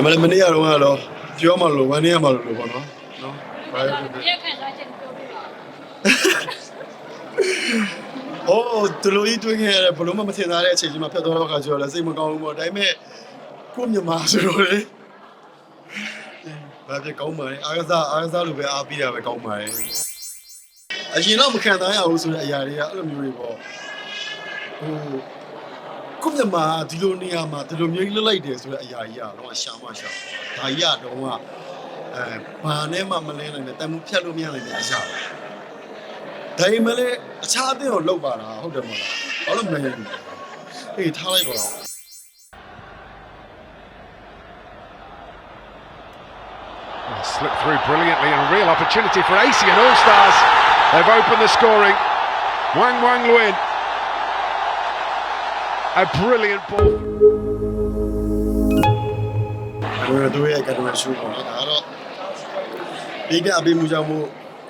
ဒါပေမဲ့မနေ့ကတော့ကတော့ပြောမှလို့ဝမ်းနေရမှလို့လို့ပေါ့နော်နော်ဘာလဲရက်ခံစားချက်ပြောပြပါအိုးသူလိုကြီးတွင်းခဲ့ရတယ်ဘလို့မှမထင်သားတဲ့အချိန်ကြီးမှာဖျက်သွားတော့ခါကျတော့လည်းစိတ်မကောင်းဘူးပေါ့ဒါပေမဲ့ကို့မြန်မာဆိုတော့လေဘာဖြစ်ကောင်းပါလဲအားကစားအားကစားလိုပဲအားပေးတာပဲကောင်းပါလေအရင်တော့မခံစားရဘူးဆိုတဲ့အရာတွေကအဲ့လိုမျိုးတွေပေါ့ဟို ကို့မြန်မာဒီလိုနေရာမှာဒီလိုမျိုးကြီးလွတ်လိုက်တယ်ဆိုတဲ့အရာကြီးကတော့ရှာမရှာဒါကြီးကတော့ကအဲဘာနဲ့မှမလဲနိုင်တဲ့တန်မှုဖြတ်လို့မရနိုင်တဲ့အရာ ဒါပေမဲ့လည်းအခြားအသင်းကိုလောက်ပါလားဟုတ်တယ်မလားဘာလို့မလဲအေးထားလိုက်ပါတော့ Slipped through brilliantly and a real opportunity for AC and All Stars. They've opened the scoring. Wang Wang Luin. A brilliant ball. ဘယ်လိုရဲ့ကတည်းကရှုပေါ့နော်ဒါကတော့ဒီကအပေးမှုကြောင့်မို့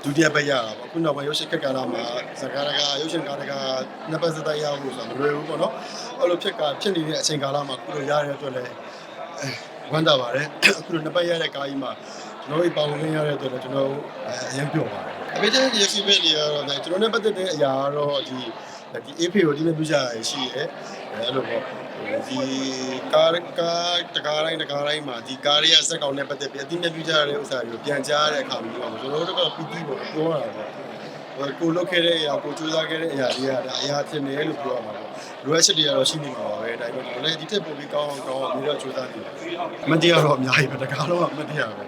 ဒုတိယပတ်ရတာပေါ့ခုနောက်ပိုင်းရုပ်ရှင်ကကာလာမှာဇကာရကရုပ်ရှင်ကာရကနှစ်ပတ်စတိုက်ရဖို့ဆိုတာမလွယ်ဘူးပေါ့နော်အဲ့လိုဖြစ်ကဖြစ်နေတဲ့အချိန်ကာလမှာခုလိုရတဲ့အတွက်လည်းအဲဝမ်းသာပါတယ်အခုလိုနှစ်ပတ်ရတဲ့ကားကြီးမှာကျွန်တော်တို့ပေါဝင်ရတဲ့အတွက်လည်းကျွန်တော်အရင်ပြောပါတယ်အမေတဲ့ရစီဘက်တွေကတော့ကျွန်တော်နဲ့ပတ်သက်တဲ့အရာကတော့ဒီ ဒီ AP ကိုဒီမဲ့ပြကြရရှိရဲအဲ့လိုပေါ့ဒီကားကားတကားတိုင်းတကားတိုင်းမှာဒီကားရဲ့စက်ကောင်နဲ့ပတ်သက်ပြီးအတိအမဲ့ပြကြရတဲ့ဥစ္စာတွေကိုပြန်ကြားရတဲ့အခါမျိုးပေါ့ကျွန်တော်တို့ကတော့ပီတိပေါ့ပြောရတာပေါ့ကိုလုတ်ခဲ့တဲ့အရာကိုစူးစမ်းခဲ့တဲ့အရာတွေကဒါအရာဖြစ်နေလို့ပြောရမှာပေါ့လိုအပ်ချက်တွေကတော့ရှိနေမှာပါပဲဒါပေမဲ့ကျွန်တော်လည်းဒီထက်ပိုပြီးကောင်းအောင်ကောင်းအောင်ပြီးတော့စူးစမ်းနေတယ်မတရားတော့အများကြီးပဲတကားလုံးကမတရားပဲ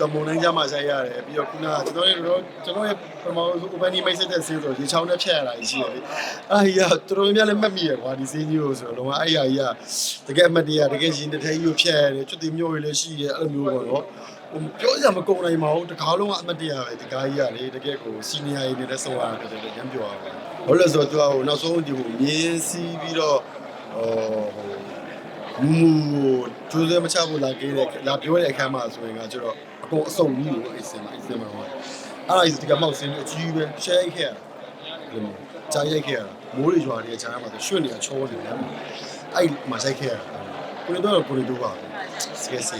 တမုံတိုင်းကြမှာဆိုင်ရတယ်ပြီးတော့ခုနကကျွန်တော်ရဲ့တော့ကျွန်တော်ရဲ့ပထမဆုံး open မိတ်ဆက်တဲ့ဆေးဆိုရေချောင်းနဲ့ဖြတ်ရတာရှိတယ်လေအဲ့ဒီကတော်တော်များများလည်းမှတ်မိရကွာဒီဆေးကြီးကိုဆိုတော့လုံးဝအဲ့ဒီအရာကြီးကတကယ်အမှတ်တရတကယ်ရှင်တစ်ထဲကြီးကိုဖြတ်ရတယ်ကျွတ်တီမျိုးတွေလည်းရှိတယ်အဲ့လိုမျိုးပေါ့နော်ဟိုပြောရမကုန်နိုင်ပါဘူးတကားလုံးကအမှတ်တရပဲဒီကားကြီးကလေတကယ်ကိုစီနီယာကြီးနေတဲ့ဆုံးရတာတကယ်ရမ်းပြောရပါဘူးဘာလို့လဲဆိုတော့သူကဟိုနောက်ဆုံးဒီဟိုမြင်းစီးပြီးတော့ဟိုမူကျိုးစဲမချဖို့လာခဲ့တဲ့လာပြောတဲ့အခါမှာဆိုရင်ကကျတော့ အကုန်အစုံကြီးလို့အဲ့စင်မှာအဲ့စင်မှာဟောအဲ့ဒါဒီကမောက်စင်းအကြီးပဲ share ခဲ့ရတာကြားရိုက်ခဲ့ရတာမိုးတွေရွာတွေကြားမှာဆိုရွှေ့နေတာချောနေတယ်အဲ့မှာဆိုင်ခဲ့ရတာကိုရီတော့ကိုရီတော့ပါစကဲစဲ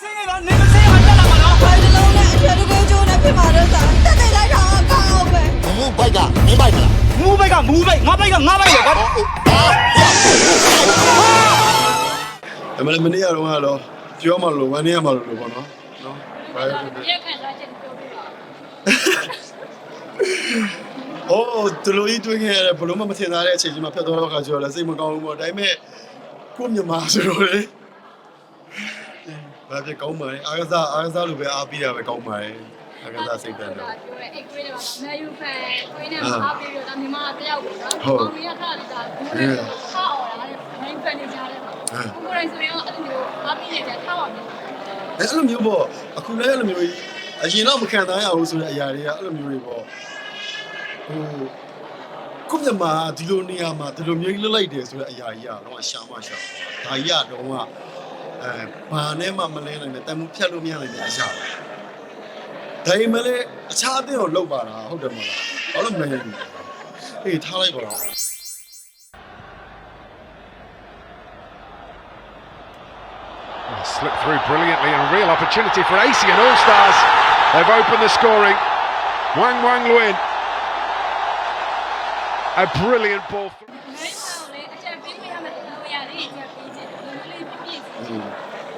ဆင်းရတော့နေမဆင်းရတက်လာမှာနော်ဘာလို့လုံးနဲ့အထက်တကယ်ကျိုးနဲ့ဖြစ်မှာတော့သာတက်တက်လိုက်တာအကောင်းပဲမူဘိုက်ကမင်းဘိုက်မလားမူးဘိက်ကမူးဘိက်ငါဘိက်ကငါဘိုက်လေကွာဒါပေမဲ့မနေ့ကတော့ကတော့ ပြောမှလို့ဝမ်းနေရမှလို့လို့ပေါ့နော်နော်ဘာလဲရက်ခံစားချက်ပြောပြပါအိုးသူလိုကြီးတွင်းခဲ့ရတယ်ဘလို့မှမထင်သားတဲ့အချိန်ကြီးမှာဖျက်သွားတော့ခါကျတော့လည်းစိတ်မကောင်းဘူးပေါ့ဒါပေမဲ့ကို့မြန်မာဆိုတော့လေဘာဖြစ်ကောင်းပါလဲအားကစားအားကစားလိုပဲအားပေးတာပဲကောင်းပါလေအားကစားစိတ်တန်းတော့ပြောရဲအိတ်ကွေးတွေမှာမဲယူဖန်ကွေးနဲ့မအားပြီးတော့ဒါမြန်မာတယောက်ကိုနော်ပေါင်းရခါလေးဒါဘူးနဲ့ဟာအော်လာတယ်မိုင်းဖန်နေကြတယ်ပါ ကိုယ်တိုင်ဆိုရင်အဲ့လိုမျိုးအားပြီးနေကြထားပါမယ်အဲ့လိုမျိုးပေါ့အခုလည်းအဲ့လိုမျိုးကြီးအရင်တော့မခံစားရဘူးဆိုတဲ့အရာတွေကအဲ့လိုမျိုးတွေပေါ့ဟိုကို့မြန်မာဒီလိုနေရာမှာဒီလိုမျိုးကြီးလွတ်လိုက်တယ်ဆိုတဲ့အရာကြီးကတော့ရှာမရှာဒါကြီးကတော့ကအဲဘာနဲ့မှမလဲနိုင်တဲ့တန်မှုဖြတ်လို့မရနိုင်တဲ့အရာဒါပေမဲ့လည်းအခြားအသင်းကိုလောက်ပါလားဟုတ်တယ်မလားဘာလို့မလဲအေးထားလိုက်ပါတော့ Slipped through brilliantly and a real opportunity for AC and All Stars. They've opened the scoring. Wang Wang Luin. A brilliant ball. through. မဲဆောင်လေအချက်ပေးရမယ်လို့ရလေးအချက်ပေးချင်တယ်လေးပြည့်ဟို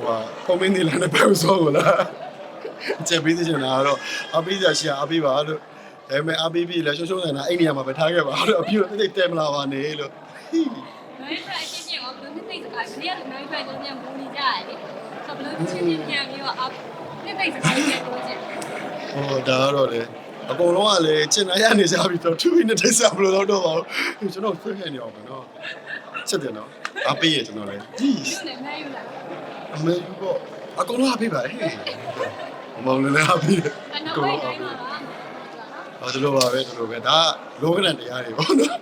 ဟာပုံမင်းနေလာတဲ့ပတ်စောကိုလားချက်ပေးစီချင်တာကတော့အပေးစရာရှိရအပေးပါလို့ဒါပေမဲ့အပေးပြီးလဲရှုံးရှုံးနေတာအဲ့နေရာမှာပဲထားခဲ့ပါလို့အပြည့်တိတ်တဲမလာပါနဲ့လို့မဲဖန်အချင်းချင်းကဘလို့နှစ်သိစကားက လေးကမဲဖန်တို့ညမူနေကြရတယ်ဆိုဘလို့ချင်းချင်းပြန်ပြီးတော့နှစ်သိစကားကိုပြောချင်ဟိုဒါကတော့လေအကုန်လုံးကလည်းကျင်နာရနေကြပြီတော့သူ့နဲ့တိတ်ဆက်မလို့တော့တော့ပါဘူးကျွန်တော်ဆွေးခဲ့နေအောင်ပဲနော်ချက်တယ်နော်အပေးရကျွန်တော်လေဒီဒီနဲ့မဲယူလာအမေဘောအကုန်လုံးအပေးပါဟေးမောင်လည်းအပေးတယ်အနောက်ပိုင်းတိုင်းမှာလားဟောဒီလိုပါပဲဒီလိုပဲဒါလောကနံတရားတွေပေါ့နော်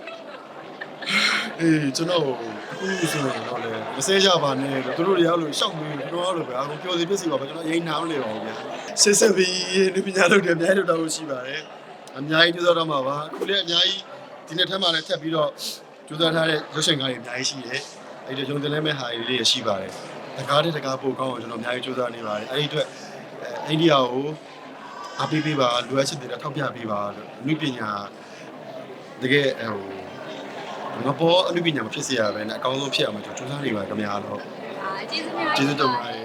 အေးကျွန်တော်အခုဆိုရင်တော့လေမစဲကြပါနဲ့လို့သူတို့တွေရောက်လို့ရှောက်ပြီးကျွန်တော်တို့ပဲအခုပျော်စီပစ္စည်းပါပဲကျွန်တော်ရိမ့်နာမနေပါဘူးဗျာစစ်စစ်ပြီးလူပညာလုပ်တယ်အများကြီးတော့လို့ရှိပါတယ်အများကြီးကြိုးစားတော့မှာပါအခုလည်းအများကြီးဒီနေ့ထက်မှလည်းထပ်ပြီးတော့ကြိုးစားထားတဲ့ရုပ်ရှင်ကားတွေအများကြီးရှိတယ်အဲ့ဒီရုံတင်လဲမဲ့ဟာတွေလေးရှိပါတယ်တကားတဲ့တကားပို့ကောင်းအောင်ကျွန်တော်အများကြီးစူးစမ်းနေပါတယ်အဲ့ဒီအတွက်အဲအိန္ဒိယကိုအားပေးပေးပါလိုအပ်ချက်တွေထောက်ပြပေးပါလို့အမှုပညာတကယ်ဟို ငါပေါ်အမှုပညာမဖြစ်စေရပဲနဲ့အကောင်းဆုံးဖြစ်အောင်ကျွန်တော်စူးစမ်းနေပါတယ်ခင်ဗျာတော့အာကျေးဇူးများကျေးဇူးတင်ပါတယ်